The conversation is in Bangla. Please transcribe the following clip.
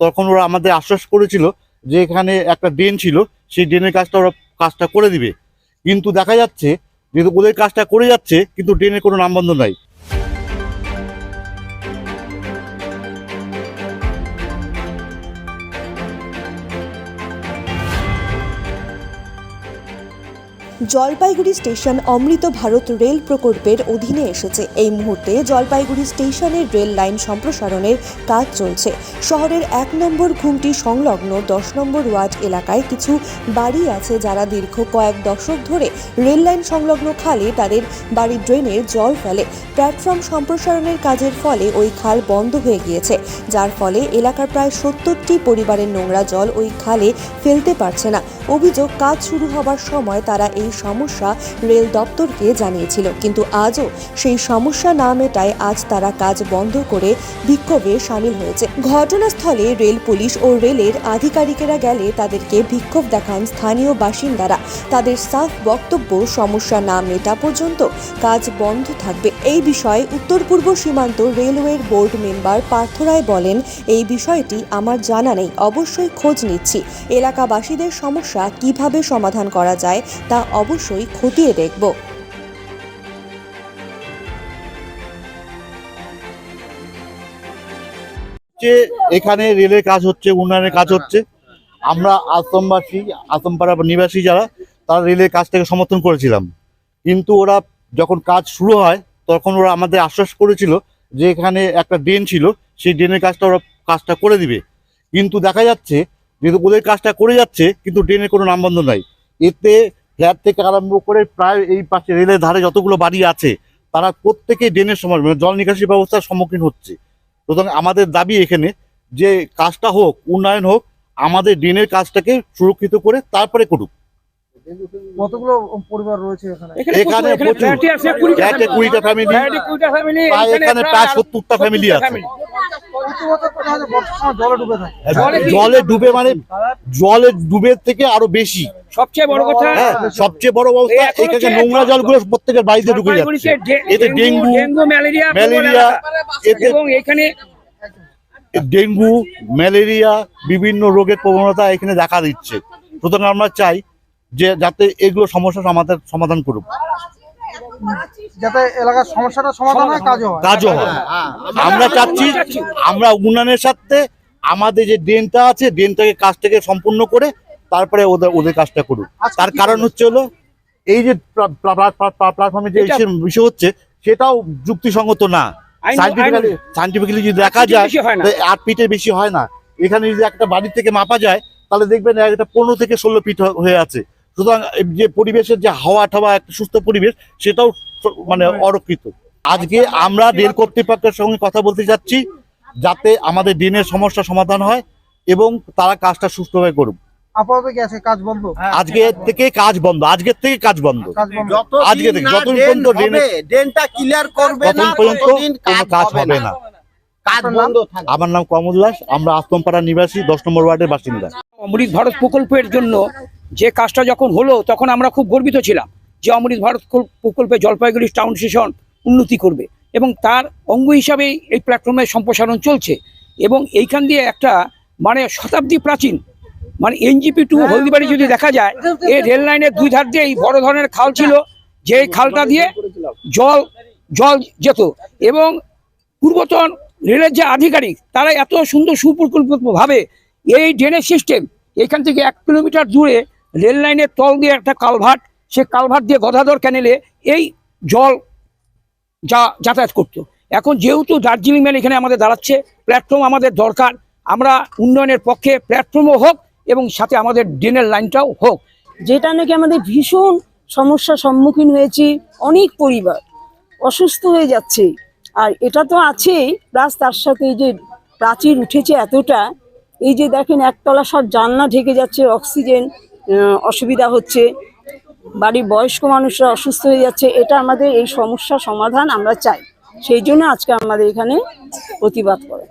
তখন ওরা আমাদের আশ্বাস করেছিল যে এখানে একটা ড্রেন ছিল, সেই ড্রেনের কাজটা ওরা কাজটা করে দিবে। কিন্তু দেখা যাচ্ছে যে ওদের কাজটা করে যাচ্ছে, কিন্তু ড্রেনের কোনো নামবন্ধ নাই। জলপাইগুড়ি স্টেশন অমৃত ভারত রেল প্রকল্পের অধীনে এসেছে। এই মুহূর্তে জলপাইগুড়ি স্টেশনের রেল লাইন সম্প্রসারণের কাজ চলছে। শহরের এক নম্বর ঘুমটি সংলগ্ন দশ নম্বর ওয়ার্ড এলাকায় কিছু বাড়ি আছে যারা দীর্ঘ কয়েক দশক ধরে রেল লাইন সংলগ্ন খালে তাদের বাড়ির ড্রেনের জল ফেলে। প্ল্যাটফর্ম সম্প্রসারণের কাজের ফলে ওই খাল বন্ধ হয়ে গিয়েছে, যার ফলে এলাকার প্রায় সত্তরটি পরিবারের নোংরা জল ওই খালে ফেলতে পারছে না। অভিযোগ, কাজ শুরু হবার সময় তারা এই সমস্যা রেল দপ্তরকে জানিয়েছিল। কিন্তু আজও সেই সমস্যা না মেটায় আজ তারা কাজ বন্ধ করে বিক্ষোভে সামিল হয়েছে। ঘটনাস্থলে রেল পুলিশ ও রেলের আধিকারিকেরা গেলে তাদেরকে বিক্ষোভ দেখান স্থানীয় বাসিন্দারা। তাদের সাফ বক্তব্য, সমস্যা না মেটা পর্যন্ত কাজ বন্ধ থাকবে। এই বিষয়ে উত্তর পূর্ব সীমান্ত রেলওয়ের বোর্ড মেম্বার পার্থ রায় বলেন, এই বিষয়টি আমার জানা নেই। অবশ্যই খোঁজ নিচ্ছি। এলাকাবাসীদের সমস্যা কীভাবে সমাধান করা যায় তা অবশ্যই খতিয়ে দেখব। যে এখানে রেলের কাজ হচ্ছে, উন্নয়নের কাজ হচ্ছে, আমরা আসামবাসী, আসামপাড়া নিবাসী যারা, তারা রেলের কাজটাকে সমর্থন করেছিলাম। কিন্তু ওরা যখন কাজ শুরু হয়, তখন ওরা আমাদের আশ্বাস করেছিল যে এখানে একটা ড্রেন ছিল, সেই ড্রেনের কাজটা ওরা কাজটা করে দিবে। কিন্তু দেখা যাচ্ছে যেহেতু ওদের কাজটা করে যাচ্ছে, কিন্তু ড্রেনের কোনো নামবন্ধ নাই। এতে ফ্ল্যাট থেকে আরম্ভ করে প্রায় এই পাশে রেলের ধারে যতগুলো বাড়ি আছে তারা প্রত্যেকেই ড্রেনের সময় মানে জল নিকাশি ব্যবস্থার সম্মুখীন হচ্ছে। সুতরাং আমাদের দাবি এখানে যে কাজটা হোক উন্নয়ন হোক আমাদের ড্রেনের কাজটাকে সুরক্ষিত করে তারপরে করুক। কতগুলো পরিবার রয়েছে এখানে? কুড়িটা প্রায় সত্তরটা ফ্যামিলি আছে। জলে ডুবে মানে জলে ডুবে থেকে আরও বেশি। সবচেয়ে বড় কথা হ্যাঁ সবচেয়ে বড় অবস্থা এখানে নোংরা জলগুলো প্রত্যেকের বাড়িতে ঢুকে যাচ্ছে। এতে ডেঙ্গু ডেঙ্গু ম্যালেরিয়া ম্যালেরিয়া এবং এখানে ডেঙ্গু ম্যালেরিয়া বিভিন্ন রোগের প্রবণতা এখানে দেখা দিচ্ছে। সুতরাং আমরা চাই যে যাতে এগুলো সমস্যা আমাদের সমাধান করুক। যাতে এলাকার সমস্যাটা সমাধান হয় কাজও কাজও আমরা চাচ্ছি আমরা উন্নয়নের সাথে আমাদের যে ড্রেনটা আছে ড্রেনটাকে কাজটাকে সম্পূর্ণ করে তারপরে ওদের ওদের কাজটা করুক। তার কারণ হচ্ছে হলো এই যে প্ল্যাটফর্মে যে বিষয় হচ্ছে সেটাও যুক্তিসঙ্গত না। সাইন্টিফিক্যালি সাইন্টিফিক্যালি যদি দেখা যায় হয় আট ফিটের বেশি হয় না। এখানে যদি একটা বাড়ি থেকে মাপা যায় তাহলে দেখবেন একটা পনেরো থেকে ষোলো ফিট হয়ে আছে। সুতরাং যে পরিবেশের যে হাওয়া ঠাওয়া একটা সুস্থ পরিবেশ সেটাও মানে অরক্ষিত। আজকে আমরা রেল কর্তৃপক্ষের সঙ্গে কথা বলতে যাচ্ছি যাতে আমাদের দিনের সমস্যা সমাধান হয় এবং তারা কাজটা সুষ্ঠুভাবে করুক। আপাতত কি আছে কাজ বন্ধ? আজকে থেকে কাজ বন্ধ আজকের থেকে কাজ বন্ধ। কাজ আজকে থেকে, যতদিন না যতদিন ড্রেন পর্যন্ত ড্রেনটা ক্লিয়ার করবে না পর্যন্ত কোনো কাজ হবে না। কাজ বন্ধ থাকবে। আমার নাম কমল দাস আমরা আস্তমপাড়া নিবাসী দশ নম্বর ওয়ার্ডের বাসিন্দা। অমৃত ভারত প্রকল্পের জন্য যে কাজটা যখন হলো তখন আমরা খুব গর্বিত ছিলাম যে অমৃত ভারত প্রকল্পে জলপাইগুড়ি টাউন স্টেশন উন্নতি করবে এবং তার অঙ্গ হিসাবেই এই প্ল্যাটফর্মের সম্প্রসারণ চলছে এবং এইখান দিয়ে একটা মানে শতাব্দী প্রাচীন মানে এনজিপি টু হলদিবাড়ি যদি দেখা যায় এই রেল লাইনের দুই ধার দিয়ে এই বড় ধরনের খাল ছিল যে খালটা দিয়ে জল জল যেত এবং পূর্বতন রেলের যে আধিকারিক তারা এত সুন্দর সুপরিকল্পিতভাবে এই ড্রেনেজ সিস্টেম এখান থেকে এক কিলোমিটার দূরে রেল লাইনের তল দিয়ে একটা কালভার্ট সে কালভার্ট দিয়ে গদাধর ক্যানেলে এই জল যা যাতায়াত করতো। এখন যেহেতু দার্জিলিং ম্যান এখানে আমাদের দাঁড়াচ্ছে প্ল্যাটফর্ম আমাদের দরকার আমরা উন্নয়নের পক্ষে প্ল্যাটফর্মও হোক এবং সাথে আমাদের ড্রেনের লাইনটাও হোক। যেটা নাকি আমাদের ভীষণ সমস্যার সম্মুখীন হয়েছি, অনেক পরিবার অসুস্থ হয়ে যাচ্ছে। আর এটা তো আছেই, প্লাস তার সাথে এই যে প্রাচীর উঠেছে এতটা, এই যে দেখেন একতলা সব জানলা ঢেকে যাচ্ছে, অক্সিজেন অসুবিধা হচ্ছে। বাড়ির বয়স্ক মানুষরা অসুস্থ হয়ে যাচ্ছে, এটা আমাদের এই সমস্যা সমাধান আমরা চাই। সেই জন্য আজকে আমাদের এখানে প্রতিবাদ করে।